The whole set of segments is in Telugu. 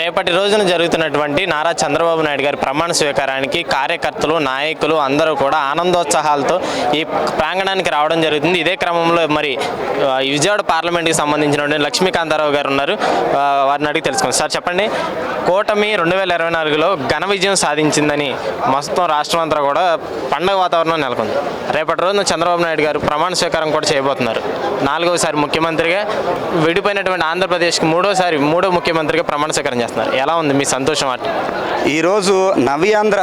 రేపటి రోజున జరుగుతున్నటువంటి నారా చంద్రబాబు నాయుడు గారి ప్రమాణ స్వీకారానికి కార్యకర్తలు నాయకులు అందరూ కూడా ఆనందోత్సాహాలతో ఈ ప్రాంగణానికి రావడం జరుగుతుంది. ఇదే క్రమంలో మరి విజయవాడ పార్లమెంట్కి సంబంధించినటువంటి లక్ష్మీకాంతారావు గారు ఉన్నారు. వారిని అడిగి తెలుసుకోండి సార్ చెప్పండి. కూటమి రెండు వేల ఇరవై నాలుగులో ఘన విజయం సాధించిందని మొత్తం రాష్ట్రం అంతా కూడా పండగ వాతావరణం నెలకొంది. రేపటి రోజున చంద్రబాబు నాయుడు గారు ప్రమాణ స్వీకారం కూడా చేయబోతున్నారు. నాలుగోసారి ముఖ్యమంత్రిగా విడిపోయినటువంటి ఆంధ్రప్రదేశ్కి మూడోసారి మూడో ముఖ్యమంత్రిగా ప్రమాణ స్వీకారం చేస్తున్నారు. ఎలా ఉంది మీ సంతోషం ఈరోజు నవ్యాంధ్ర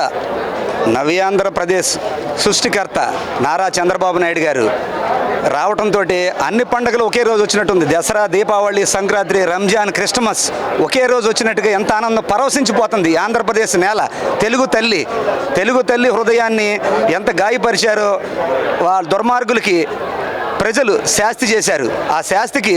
నవ్యాంధ్రప్రదేశ్ సృష్టికర్త నారా చంద్రబాబు నాయుడు గారు రావటంతో అన్ని పండుగలు ఒకే రోజు వచ్చినట్టుంది. దసరా దీపావళి సంక్రాంతి రంజాన్ క్రిస్టమస్ ఒకే రోజు వచ్చినట్టుగా ఎంత ఆనందం పరవశించిపోతుంది. ఆంధ్రప్రదేశ్ నేల తెలుగు తల్లి తెలుగు తల్లి హృదయాన్ని ఎంత గాయపరిచారో వాళ్ళ దుర్మార్గులకి ప్రజలు శాస్తి చేశారు. ఆ శాస్తికి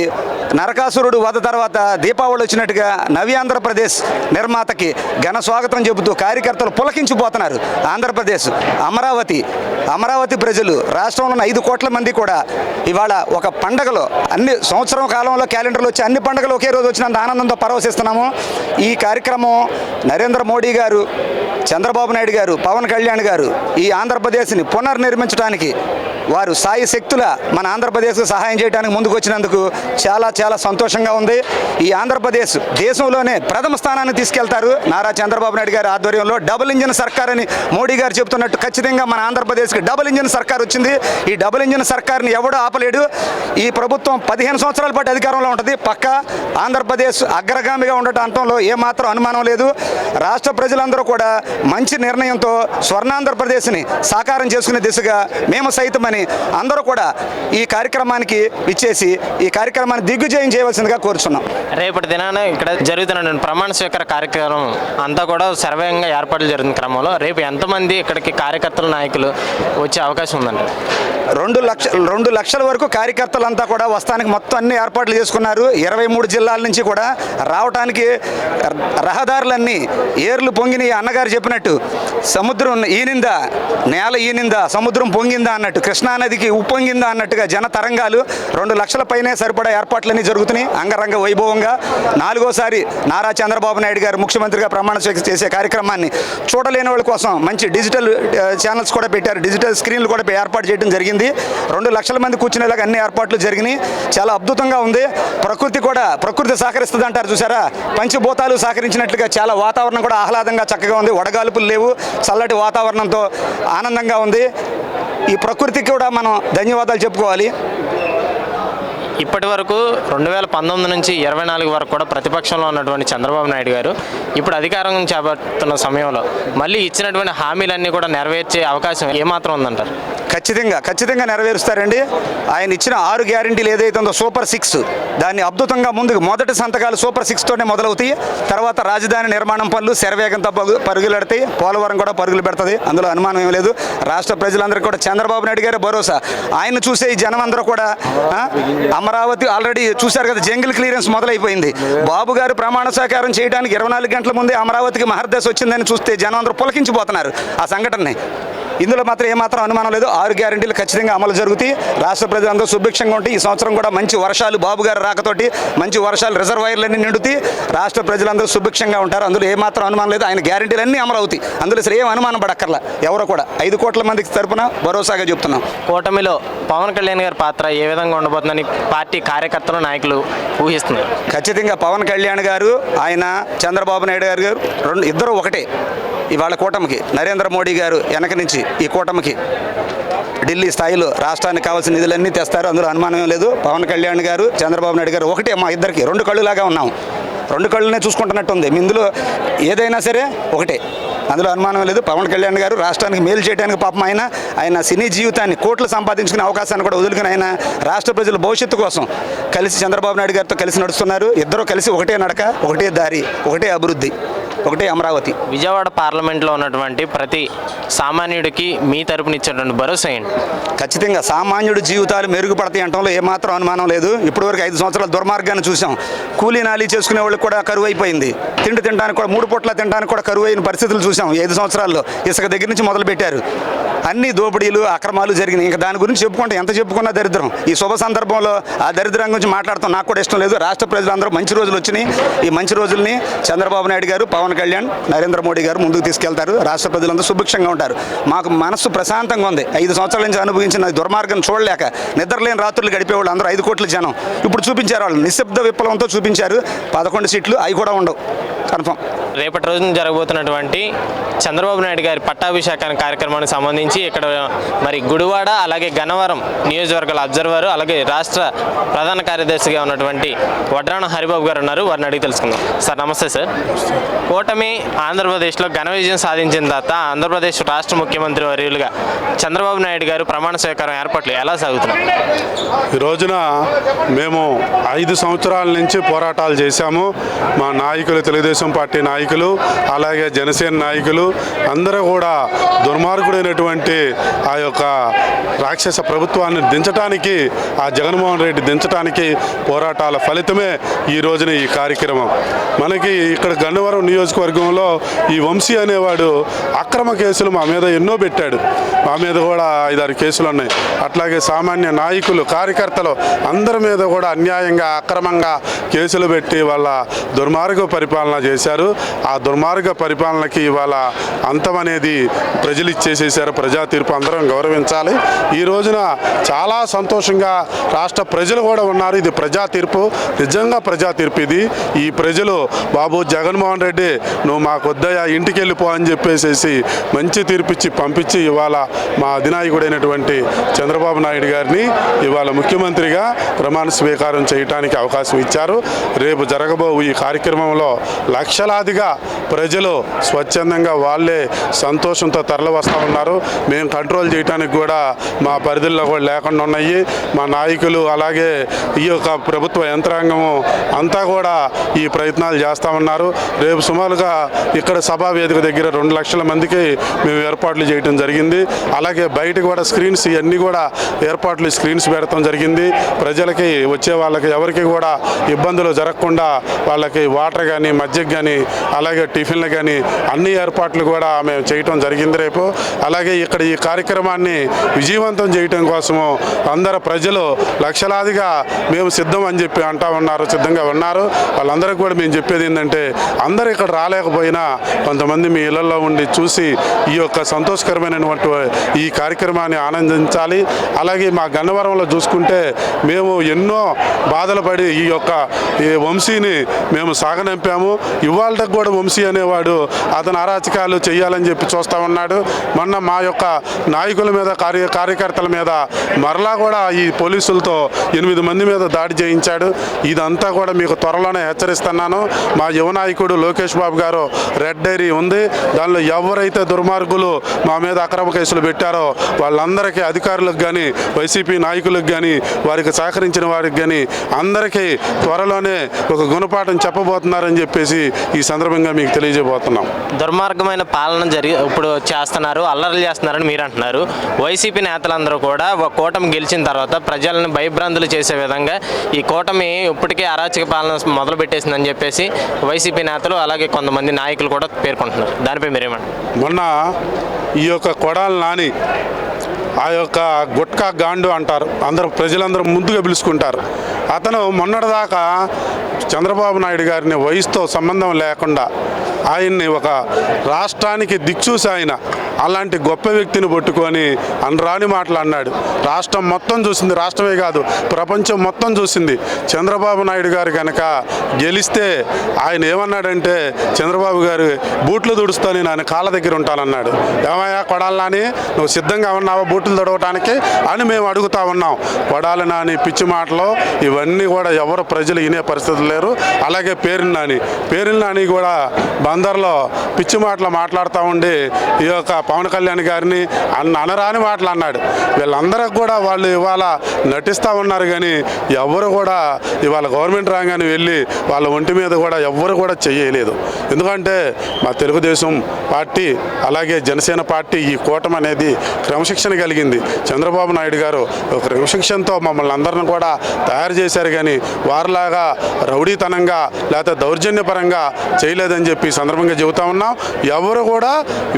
నరకాసురుడు వధ తర్వాత దీపావళి వచ్చినట్టుగా నవ్యాంధ్రప్రదేశ్ నిర్మాతకి ఘన స్వాగతం చెబుతూ కార్యకర్తలు పులకించిపోతున్నారు ఆంధ్రప్రదేశ్. అమరావతి అమరావతి ప్రజలు రాష్ట్రంలో ఉన్న ఐదు కోట్ల మంది కూడా ఇవాళ ఒక పండగలో అన్ని సంవత్సరం కాలంలో క్యాలెండర్లో వచ్చి అన్ని పండుగలు ఒకే రోజు వచ్చినంత ఆనందంతో పరవశిస్తున్నాము. ఈ కార్యక్రమం నరేంద్ర మోడీ గారు చంద్రబాబు నాయుడు గారు పవన్ కళ్యాణ్ గారు ఈ ఆంధ్రప్రదేశ్ని పునర్నిర్మించడానికి వారు సాయి శక్తుల మన ఆంధ్రప్రదేశ్కు సహాయం చేయడానికి ముందుకు వచ్చినందుకు చాలా చాలా సంతోషంగా ఉంది. ఈ ఆంధ్రప్రదేశ్ దేశంలోనే ప్రథమ స్థానాన్ని తీసుకెళ్తారు. నారా చంద్రబాబు నాయుడు గారి ఆధ్వర్యంలో డబుల్ ఇంజిన్ సర్కార్ అని మోడీ గారు చెబుతున్నట్టు ఖచ్చితంగా మన ఆంధ్రప్రదేశ్కి డబుల్ ఇంజిన్ సర్కార్ వచ్చింది. ఈ డబుల్ ఇంజిన్ సర్కార్ని ఎవడూ ఆపలేడు. ఈ ప్రభుత్వం పదిహేను సంవత్సరాల పాటు అధికారంలో ఉంటుంది. పక్క ఆంధ్రప్రదేశ్ అగ్రగామిగా ఉండటం అంటంలో ఏమాత్రం అనుమానం లేదు. రాష్ట్ర ప్రజలందరూ కూడా మంచి నిర్ణయంతో స్వర్ణాంధ్రప్రదేశ్ని సాకారం చేసుకునే దిశగా మేము సైతమని అందరూ కూడా ఈ కార్యక్రమానికి ఇచ్చేసి ఈ కార్యక్రమాన్ని దిగ్విజయం చేయవలసిందిగా కోరుచున్నాం. రేపటి దినాన ఇక్కడ జరుగుతున్నటువంటి ప్రమాణ స్వీకార కార్యక్రమం అంతా కూడా సర్వేయంగా ఏర్పాట్లు జరుగుతున్న క్రమంలో రేపు ఎంతమంది ఇక్కడికి కార్యకర్తలు నాయకులు వచ్చే అవకాశం ఉందండి? రెండు లక్ష రెండు లక్షల వరకు కార్యకర్తలంతా కూడా వస్తానికి మొత్తం అన్ని ఏర్పాట్లు చేసుకున్నారు. ఇరవై మూడు జిల్లాల నుంచి కూడా రావటానికి ర- రహదారులన్నీ ఏర్లు పొంగిని అన్నగారు చెప్పినట్టు సముద్రం ఈనిందా నేల ఈనిందా సముద్రం పొంగిందా అన్నట్టు కృష్ణానదికి ఉప్పొంగిందా అన్నట్టుగా జన తరంగాలు రెండు లక్షల పైనే సరిపడా ఏర్పాట్లన్నీ జరుగుతున్నాయి. అంగరంగ వైభవంగా నాలుగోసారి నారా చంద్రబాబు నాయుడు గారు ముఖ్యమంత్రిగా ప్రమాణ స్వీకారం చేసే కార్యక్రమాన్ని చూడలేని వాళ్ళ కోసం మంచి డిజిటల్ ఛానల్స్ కూడా పెట్టారు. డిజిటల్ స్క్రీన్లు కూడా ఏర్పాటు చేయడం జరిగింది. రెండు లక్షల మంది కూర్చునేలాగా అన్ని ఏర్పాట్లు జరిగినాయి. చాలా అద్భుతంగా ఉంది. ప్రకృతి కూడా ప్రకృతి సహకరిస్తుంది అంటారు చూసారా? పంచభూతాలు సహకరించినట్లుగా చాలా వాతావరణం కూడా ఆహ్లాదంగా చక్కగా ఉంది. వడగాలుపులు లేవు. చల్లటి వాతావరణంతో ఆనందంగా ఉంది. ఈ ప్రకృతికి కూడా మనం ధన్యవాదాలు చెప్పుకోవాలి. ఇప్పటి వరకు రెండు వేల పంతొమ్మిది నుంచి ఇరవై నాలుగు వరకు కూడా ప్రతిపక్షంలో ఉన్నటువంటి చంద్రబాబు నాయుడు గారు ఇప్పుడు అధికారం చేపడుతున్న సమయంలో మళ్ళీ ఇచ్చినటువంటి హామీలన్నీ కూడా నెరవేర్చే అవకాశం ఏమాత్రం ఉందంటారు? ఖచ్చితంగా ఖచ్చితంగా నెరవేరుస్తారండి. ఆయన ఇచ్చిన ఆరు గ్యారంటీలు ఏదైతే ఉందో సూపర్ సిక్స్ దాన్ని అద్భుతంగా ముందుకు మొదటి సంతకాలు సూపర్ సిక్స్తోనే మొదలవుతాయి. తర్వాత రాజధాని నిర్మాణం పనులు శరవేగంతో పగు పరుగులు పెడతాయి పోలవరం కూడా పరుగులు పెడుతుంది. అందులో అనుమానం ఏం లేదు. రాష్ట్ర ప్రజలందరికీ కూడా చంద్రబాబు నాయుడు గారి భరోసా. ఆయన చూసే ఈ జనం అందరూ కూడా అమరావతి ఆల్రెడీ చూశారు కదా జంగిల్ క్లియరెన్స్ మొదలైపోయింది. బాబు గారు ప్రమాణ స్వీకారం చేయడానికి ఇరవై నాలుగు గంటల ముందే అమరావతికి మహర్దశ వచ్చిందని చూస్తే జనం అందరూ పులకించిపోతున్నారు ఆ సంఘటనని. ఇందులో మాత్రం ఏమాత్రం అనుమానం లేదు. ఆరు గ్యారంటీలు ఖచ్చితంగా అమలు జరుగుతాయి. రాష్ట్ర ప్రజలందరూ సుభిక్షంగా ఉంటాయి ఈ సంవత్సరం కూడా మంచి వర్షాలు బాబు గారి రాకతోటి మంచి వర్షాలు రిజర్వాయర్లన్నీ నిండుతాయి. రాష్ట్ర ప్రజలందరూ సుభిక్షంగా ఉంటారు. అందులో ఏమాత్రం అనుమానం లేదు. ఆయన గ్యారంటీలు అన్నీ అమలు అవుతాయి. అందులో అసలు ఏం అనుమానం పడక్కర్లా. ఎవరో కూడా. ఐదు కోట్ల మందికి తరపున భరోసాగా చెప్తున్నాం. కూటమిలో పవన్ కళ్యాణ్ గారి పాత్ర ఏ విధంగా ఉండబోతుందని పార్టీ కార్యకర్తలు నాయకులు ఊహిస్తున్నారు. ఖచ్చితంగా పవన్ కళ్యాణ్ గారు ఆయన చంద్రబాబు నాయుడు గారు గారు రెండు ఇద్దరు ఒకటే ఇవాళ కూటమికి. నరేంద్ర మోడీ గారు వెనక నుంచి ఈ కూటమికి. ఢిల్లీ స్థాయిలో రాష్ట్రానికి కావాల్సిన నిధులన్నీ తెస్తారు. అందులో అనుమానం లేదు. పవన్ కళ్యాణ్ గారు చంద్రబాబు నాయుడు గారు ఒకటే మా ఇద్దరికి రెండు కళ్ళులాగా ఉన్నాం. రెండు కళ్ళునే చూసుకుంటున్నట్టు ఉంది ఇందులో ఏదైనా సరే ఒకటే. అందులో అనుమానం లేదు. పవన్ కళ్యాణ్ గారు రాష్ట్రానికి మేలు చేయడానికి పాపం ఆయన. ఆయన సినీ జీవితాన్ని కోట్లు సంపాదించుకునే అవకాశాన్ని కూడా వదులుకుని ఆయన రాష్ట్ర ప్రజల భవిష్యత్తు కోసం కలిసి చంద్రబాబు నాయుడు గారితో కలిసి నడుస్తున్నారు. ఇద్దరు కలిసి ఒకటే నడక ఒకటే దారి ఒకటే అభివృద్ధి. ఒకటి అమరావతి. విజయవాడ పార్లమెంట్లో ఉన్నటువంటి ప్రతి సామాన్యుడికి మీ తరపున ఇచ్చేటువంటి భరోసా ఏంటి? ఖచ్చితంగా సామాన్యుడి జీవితాలు మెరుగుపడతాయి అనటంలో ఏమాత్రం అనుమానం లేదు. ఇప్పటివరకు ఐదు సంవత్సరాల దుర్మార్గాన్ని చూసాం కూలీ నాలి చేసుకునే వాళ్ళకి కూడా కరువు అయిపోయింది తిండి తినడానికి కూడా మూడు పూట్ల తినడానికి కూడా కరువు అయిన పరిస్థితులు చూసాం ఐదు సంవత్సరాల్లో ఇసుక దగ్గర నుంచి మొదలు పెట్టారు అన్ని దోపిడీలు అక్రమాలు జరిగినాయి. ఇంకా దాని గురించి చెప్పుకుంటే ఎంత చెప్పుకున్నా దరిద్రం. ఈ శుభ సందర్భంలో ఆ దరిద్రం గురించి మాట్లాడతాం నాకు కూడా ఇష్టం లేదు. రాష్ట్ర ప్రజలందరూ మంచి రోజులు వచ్చినాయి. ఈ మంచి రోజుల్ని చంద్రబాబు నాయుడు గారు పవన్ కళ్యాణ్ నరేంద్ర మోడీ గారు ముందుకు తీసుకెళ్తారు. రాష్ట్ర ప్రజలందరూ సుభిక్షంగా ఉంటారు. మాకు మనస్సు ప్రశాంతంగా ఉంది. ఐదు సంవత్సరాల నుంచి అనుభవించిన దుర్మార్గం చూడలేక నిద్రలేని రాత్రులు గడిపేవాళ్ళు అందరూ ఐదు కోట్ల జనం. ఇప్పుడు చూపించారు వాళ్ళు. నిశ్శబ్ద విప్లవంతో చూపించారు. పదకొండు సీట్లు అవి కూడా ఉండవు. కన్ఫర్మ్. రేపటి రోజున జరగబోతున్నటువంటి చంద్రబాబు నాయుడు గారి పట్టాభిషేకాన్ని కార్యక్రమానికి సంబంధించి ఇక్కడ మరి గుడివాడ అలాగే గన్నవరం నియోజకవర్గాల అబ్జర్వర్ అలాగే రాష్ట్ర ప్రధాన కార్యదర్శిగా ఉన్నటువంటి వడ్రాణ హరిబాబు గారు ఉన్నారు. వారిని అడిగి తెలుసుకుందాం. సార్ నమస్తే సార్. కూటమి ఆంధ్రప్రదేశ్లో ఘన విజయం సాధించిన తర్వాత ఆంధ్రప్రదేశ్ రాష్ట్ర ముఖ్యమంత్రి వర్యులుగా చంద్రబాబు నాయుడు గారు ప్రమాణ స్వీకారం ఏర్పాట్లు ఎలా సాగుతున్నాయి? ఈ రోజున మేము ఐదు సంవత్సరాల నుంచి పోరాటాలు చేశాము. మా నాయకులు తెలుగుదేశం పార్టీ నాయకులు అలాగే జనసేన నాయకులు అందరూ కూడా దుర్మార్గుడైనటువంటి ఆ యొక్క రాక్షస ప్రభుత్వాన్ని దించడానికి ఆ జగన్మోహన్ రెడ్డి దించడానికి పోరాటాల ఫలితమే ఈ రోజున ఈ కార్యక్రమం. మనకి ఇక్కడ గన్నవరం నియోజకవర్గంలో ఈ వంశీ అనేవాడు అక్రమ కేసులు మా మీద ఎన్నో పెట్టాడు. మా మీద కూడా ఐదారు కేసులు ఉన్నాయి. అట్లాగే సామాన్య నాయకులు కార్యకర్తలు అందరి మీద కూడా అన్యాయంగా అక్రమంగా కేసులు పెట్టి వాళ్ళ దుర్మార్గ పరిపాలన చేశారు. ఆ దుర్మార్గ పరిపాలనకి ఇవాళ అంతం అనేది ప్రజలు ఇచ్చేసేసారు ప్రజా తీర్పు అందరం గౌరవించాలి. ఈ రోజున చాలా సంతోషంగా రాష్ట్ర ప్రజలు కూడా ఉన్నారు. ఇది ప్రజా తీర్పు. నిజంగా ప్రజా తీర్పు ఇది. ఈ ప్రజలు బాబు జగన్మోహన్ రెడ్డి నువ్వు మా వద్దయా ఇంటికి వెళ్ళిపో అని చెప్పేసేసి మంచి తీర్పిచ్చి పంపించి ఇవాళ మా అధినాయకుడైనటువంటి చంద్రబాబు నాయుడు గారిని ఇవాళ ముఖ్యమంత్రిగా ప్రమాణ స్వీకారం చేయడానికి అవకాశం ఇచ్చారు. రేపు జరగబో ఈ కార్యక్రమంలో లక్షలాదిగా ప్రజలు స్వచ్ఛందంగా వాళ్ళే సంతోషంతో తరలి వస్తూ ఉన్నారు. మేము కంట్రోల్ చేయడానికి కూడా మా పరిధుల్లో కూడా లేకుండా ఉన్నాయి. మా నాయకులు అలాగే ఈ యొక్క ప్రభుత్వ యంత్రాంగము అంతా కూడా ఈ ప్రయత్నాలు చేస్తూ ఉన్నారు. రేపు సుమారుగా ఇక్కడ సభా వేదిక దగ్గర రెండు లక్షల మందికి మేము ఏర్పాట్లు చేయడం జరిగింది. అలాగే బయట కూడా స్క్రీన్స్ ఇవన్నీ కూడా ఏర్పాట్లు స్క్రీన్స్ పెడతాం జరిగింది. ప్రజలకి వచ్చే వాళ్ళకి ఎవరికి కూడా ఇబ్బందులు జరగకుండా వాళ్ళకి వాటర్ కానీ మధ్య లంచ్కి కానీ అలాగే టిఫిన్లు కానీ అన్ని ఏర్పాట్లు కూడా మేము చేయటం జరిగింది రేపు. అలాగే ఇక్కడ ఈ కార్యక్రమాన్ని విజయవంతం చేయటం కోసము అందరు ప్రజలు లక్షలాదిగా మేము సిద్ధం అని చెప్పి అంటా ఉన్నారు సిద్ధంగా ఉన్నారు. వాళ్ళందరికీ కూడా మేము చెప్పేది ఏంటంటే అందరూ ఇక్కడ రాలేకపోయినా కొంతమంది మీ ఇళ్ళలో ఉండి చూసి ఈ యొక్క సంతోషకరమైనటువంటి ఈ కార్యక్రమాన్ని ఆనందించాలి. అలాగే మా గన్నవరంలో చూసుకుంటే మేము ఎన్నో బాధలు పడి ఈ యొక్క ఈ వంశీని మేము సాగనంపాము. ఇవాళకు కూడా వంశీ అనేవాడు అతను అరాచకాలు చేయాలని చెప్పి చూస్తూ ఉన్నాడు. మొన్న మా యొక్క నాయకుల మీద కార్య కార్యకర్తల మీద మరలా కూడా ఈ పోలీసులతో ఎనిమిది మంది మీద దాడి చేయించాడు. ఇదంతా కూడా మీకు త్వరలోనే హెచ్చరిస్తున్నాను. మా యువ నాయకుడు లోకేష్ బాబు గారు రెడ్ డైరీ ఉంది. దానిలో ఎవరైతే దుర్మార్గులు మా మీద అక్రమ కేసులు పెట్టారో వాళ్ళందరికీ అధికారులకు కానీ వైసీపీ నాయకులకు కానీ వారికి సహకరించిన వారికి కానీ అందరికీ త్వరలోనే ఒక గుణపాఠం చెప్పబోతున్నారని చెప్పేసి ఈ సందర్భంగా మీకు తెలియజేయబోతున్నాం. దుర్మార్గమైన పాలన జరిగి ఇప్పుడు చేస్తున్నారు అల్లర్లు చేస్తున్నారని మీరు అంటున్నారు వైసీపీ నేతలందరూ కూడా ఒక కూటమి గెలిచిన తర్వాత ప్రజలను భయభ్రాంతులు చేసే విధంగా ఈ కూటమి ఇప్పటికే అరాచక పాలన మొదలు పెట్టేసిందని చెప్పేసి వైసీపీ నేతలు అలాగే కొంతమంది నాయకులు కూడా పేర్కొంటున్నారు. దానిపై మీరేమంటారు మొన్న ఈ యొక్క కొడాలి నాని ఆ యొక్క గుట్కా గాండు అంటారు. అందరూ ప్రజలందరూ ముందుగా పిలుచుకుంటారు. అతను మొన్నటిదాకా చంద్రబాబు నాయుడు గారిని వయసుతో సంబంధం లేకుండా ఆయన్ని ఒక రాష్ట్రానికి దిక్చూసి ఆయన అలాంటి గొప్ప వ్యక్తిని పట్టుకొని అనరాని మాటలు అన్నాడు. రాష్ట్రం మొత్తం చూసింది. రాష్ట్రమే కాదు ప్రపంచం మొత్తం చూసింది. చంద్రబాబు నాయుడు గారు కనుక గెలిస్తే ఆయన ఏమన్నాడంటే చంద్రబాబు గారు బూట్లు దుడుస్తా నేను ఆయన కాళ్ళ దగ్గర ఉంటానన్నాడు. ఏమయ్యా కొడాలని నువ్వు సిద్ధంగా ఉన్నావా బూట్లు తుడవటానికి? అని మేము అడుగుతా ఉన్నాం. కొడాలి నాని పిచ్చి మాటలు ఇవన్నీ కూడా ఎవరు ప్రజలు వినే పరిస్థితులు లేరు. అలాగే పేరుని నాని పేరుని నాని కూడా బందర్లో పిచ్చి మాటలు మాట్లాడుతూ ఉండి ఈ యొక్క పవన్ కళ్యాణ్ గారిని అన్న అనరాని మాటలు అన్నాడు. వీళ్ళందరూ కూడా వాళ్ళు ఇవాళ నటిస్తూ ఉన్నారు కానీ ఎవరు కూడా ఇవాళ గవర్నమెంట్ రాగానే వెళ్ళి వాళ్ళ ఒంటి మీద కూడా ఎవ్వరు కూడా చేయలేదు ఎందుకంటే మా తెలుగుదేశం పార్టీ అలాగే జనసేన పార్టీ ఈ కూటమి అనేది క్రమశిక్షణ కలిగింది. చంద్రబాబు నాయుడు గారు క్రమశిక్షణతో మమ్మల్ని అందరిని కూడా తయారు చేశారు కానీ వారిలాగా రౌడీతనంగా లేకపోతే దౌర్జన్యపరంగా చేయలేదని చెప్పి సందర్భంగా చెబుతా ఉన్నాం. ఎవరు కూడా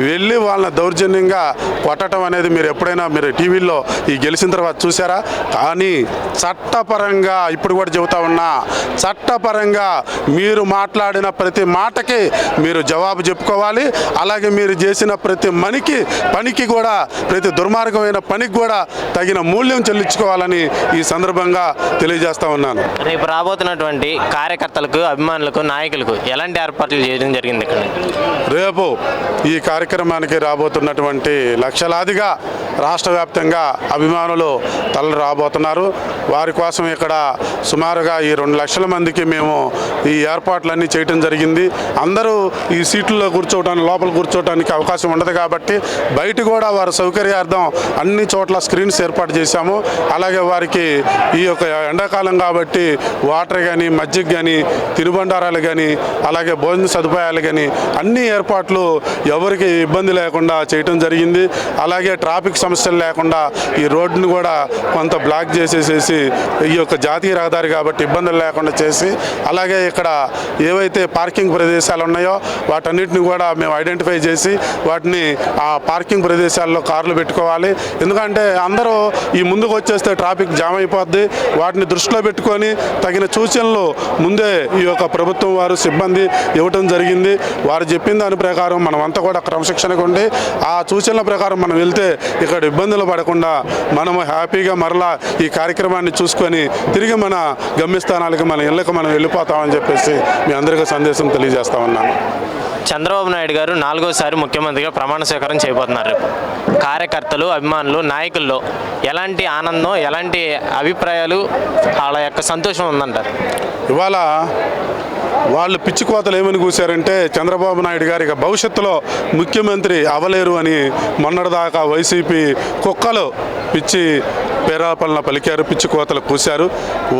వెళ్ళి వాళ్ళని దౌర్జన్యంగా కొట్టడం అనేది మీరు ఎప్పుడైనా మీరు టీవీల్లో ఈ గెలిచిన తర్వాత చూసారా కానీ చట్టపరంగా ఇప్పుడు కూడా చెబుతా ఉన్నా చట్టపరంగా మీరు మాట్లాడిన ప్రతి మాటకి మీరు జవాబు చెప్పుకోవాలి. అలాగే మీరు చేసిన ప్రతి మనికి పనికి కూడా ప్రతి దుర్మార్గమైన పనికి కూడా తగిన మూల్యం చెల్లించుకోవాలని ఈ సందర్భంగా తెలియజేస్తా ఉన్నాను. రేపు రాబోతున్నటువంటి కార్యకర్తలకు అభిమానులకు నాయకులకు ఎలాంటి ఏర్పాట్లు చేయడం జరిగింది ఇక్కడ? రేపు ఈ కార్యక్రమానికి రాబోతున్నటువంటి లక్షలాదిగా రాష్ట్ర వ్యాప్తంగా అభిమానులు తలలు రాబోతున్నారు. వారి కోసం ఇక్కడ సుమారుగా ఈ రెండు లక్షల మందికి మేము ఈ ఏర్పాట్లన్నీ చేయటం జరిగింది. అందరూ ఈ సీట్లలో కూర్చోవడానికి లోపల కూర్చోవడానికి అవకాశం ఉండదు కాబట్టి బయట కూడా వారి సౌకర్యార్థం అన్ని చోట్ల స్క్రీన్స్ ఏర్పాటు చేశాము. అలాగే వారికి ఈ యొక్క ఎండాకాలం కాబట్టి వాటర్ కానీ మజ్జిగ కానీ తినుబండారాలు కానీ అలాగే భోజన సదుపాయాలు కానీ అన్ని ఏర్పాట్లు ఎవరికి ఇబ్బంది లేకుండా చేయటం జరిగింది. అలాగే ట్రాఫిక్ సమస్యలు లేకుండా ఈ రోడ్డును కూడా కొంత బ్లాక్ చేసేసేసి ఈ యొక్క జాతీయ రహదారి కాబట్టి ఇబ్బందులు లేకుండా చేసి అలాగే ఇక్కడ ఏవైతే పార్కింగ్ ప్రదేశాలు ఉన్నాయో వాటన్నిటిని కూడా మేము ఐడెంటిఫై చేసి వాటిని ఆ పార్కింగ్ ప్రదేశాల్లో కార్లు పెట్టుకోవాలి. ఎందుకంటే అందరూ ఈ ముందుకు వచ్చేస్తే ట్రాఫిక్ జామ్ అయిపోద్ది. వాటిని దృష్టిలో పెట్టుకొని తగిన సూచనలు ముందే ఈ యొక్క ప్రభుత్వం వారు సిబ్బంది ఇవ్వటం జరిగింది. వారు చెప్పిన దాని ప్రకారం మనమంతా కూడా క్రమశిక్షణగా ఉండి ఆ సూచనల ప్రకారం మనం వెళ్తే ఇక్కడ ఇబ్బందులు పడకుండా మనము హ్యాపీగా మరలా ఈ కార్యక్రమాన్ని చూసుకొని తిరిగి మన గమ్యస్థానాలకు మన ఇళ్ళకి మనం వెళ్ళిపోతామని చెప్పేసి మీ అందరికీ సందేశం తెలియజేస్తా ఉన్నాను. చంద్రబాబు నాయుడు గారు నాలుగోసారి ముఖ్యమంత్రిగా ప్రమాణ స్వీకారం చేయబోతున్నారు. రేపు కార్యకర్తలు అభిమానులు నాయకుల్లో ఎలాంటి ఆనందం ఎలాంటి అభిప్రాయాలు వాళ్ళ యొక్క సంతోషం ఉందంటారు? ఇవాళ వాళ్ళు పిచ్చి కోతలు ఏమని కూశారంటే చంద్రబాబు నాయుడు గారి భవిష్యత్తులో ముఖ్యమంత్రి అవలేరు అని మొన్నటిదాకా వైసీపీ కుక్కలు పిచ్చి పేరాపలన పలికారు పిచ్చి కోతలు కూశారు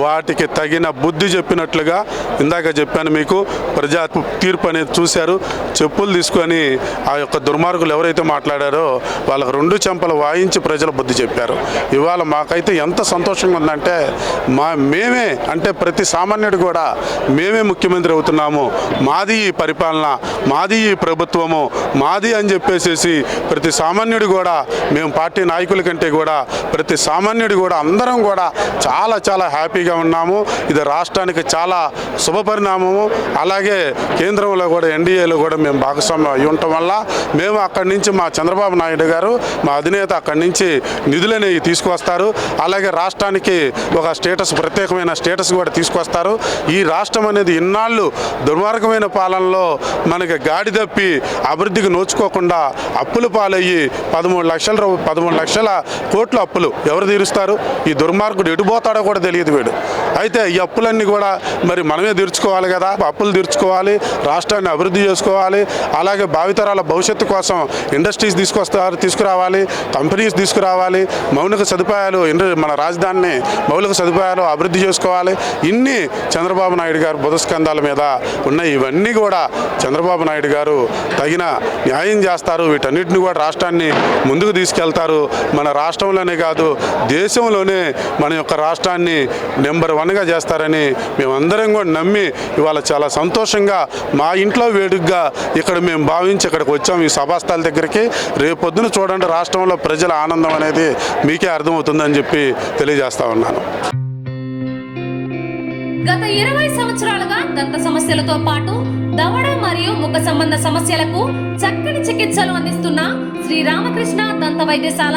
వాటికి తగిన బుద్ధి చెప్పినట్లుగా ఇందాక చెప్పాను మీకు ప్రజా తీర్పు అనేది చూశారు. చెప్పులు తీసుకొని ఆ యొక్క దుర్మార్గులు ఎవరైతే మాట్లాడారో వాళ్ళకు రెండు చెంపలు వాయించి ప్రజలు బుద్ధి చెప్పారు. ఇవాళ మాకైతే ఎంత సంతోషంగా ఉందంటే మా మేమే అంటే ప్రతి సామాన్యుడు కూడా మేమే ముఖ్యమంత్రి అవుతున్నాము. మాది ఈ పరిపాలన మాది ఈ ప్రభుత్వము మాది అని చెప్పేసేసి ప్రతి సామాన్యుడు కూడా మేము పార్టీ నాయకుల కంటే కూడా ప్రతి సామాన్యుడు కూడా అందరం కూడా చాలా చాలా హ్యాపీగా ఉన్నాము. ఇది రాష్ట్రానికి చాలా శుభ పరిణామము అలాగే కేంద్రంలో కూడా ఎన్డీఏలో కూడా మేము భాగస్వామ్యం అయి ఉండటం వల్ల మేము అక్కడి నుంచి మా చంద్రబాబు నాయుడు గారు మా అధినేత అక్కడి నుంచి నిధులనేవి తీసుకొస్తారు అలాగే రాష్ట్రానికి ఒక స్టేటస్ ప్రత్యేకమైన స్టేటస్ కూడా తీసుకొస్తారు ఈ రాష్ట్రం అనేది ఇన్నాళ్ళు దుర్మార్గమైన పాలనలో మనకి గాడి తప్పి అభివృద్ధికి నోచుకోకుండా అప్పులు పాలయ్యి పదమూడు లక్షల పదమూడు లక్షల కోట్ల అప్పులు ఎవరు తీరుస్తారు? ఈ దుర్మార్గుడు ఎటుపోతాడో కూడా తెలియదు వీడు. అయితే ఈ అప్పులన్నీ కూడా మరి మనమే తీర్చుకోవాలి కదా. అప్పులు తీర్చుకోవాలి రాష్ట్రాన్ని అభివృద్ధి చేసుకోవాలి అలాగే భావితరాల భవిష్యత్తు కోసం ఇండస్ట్రీస్ తీసుకొస్తారు తీసుకురావాలి కంపెనీస్ తీసుకురావాలి మౌలిక సదుపాయాలు మన రాజధానిని మౌలిక సదుపాయాలు అభివృద్ధి చేసుకోవాలి. ఇన్ని చంద్రబాబు నాయుడు గారు బుధస్కంధాల మీద ఉన్న ఇవన్నీ కూడా చంద్రబాబు నాయుడు గారు తగిన న్యాయం చేస్తారు. వీటన్నిటిని కూడా రాష్ట్రాన్ని ముందుకు తీసుకెళ్తారు. మన రాష్ట్రంలోనే కాదు దేశంలోనే మన యొక్క రాష్ట్రాన్ని నెంబర్ వన్గా చేస్తారని మేమందరం కూడా నమ్మి ఇవాళ చాలా సంతోషంగా మా ఇంట్లో వేడుకగా ఇక్కడ మేము భావించి ఇక్కడికి వచ్చాం ఈ సభాస్థల దగ్గరికి. రేపొద్దున చూడండి రాష్ట్రంలో ప్రజల ఆనందం అనేది మీకే అర్థమవుతుందని చెప్పి తెలియజేస్తా ఉన్నాను. గత ఇరవై సంవత్సరాలుగా దంత సమస్యలతో పాటు దవడ మరియు ముఖ సంబంధ సమస్యలకు చక్కని చికిత్సలు అందిస్తున్న శ్రీ రామకృష్ణ దంత వైద్యశాల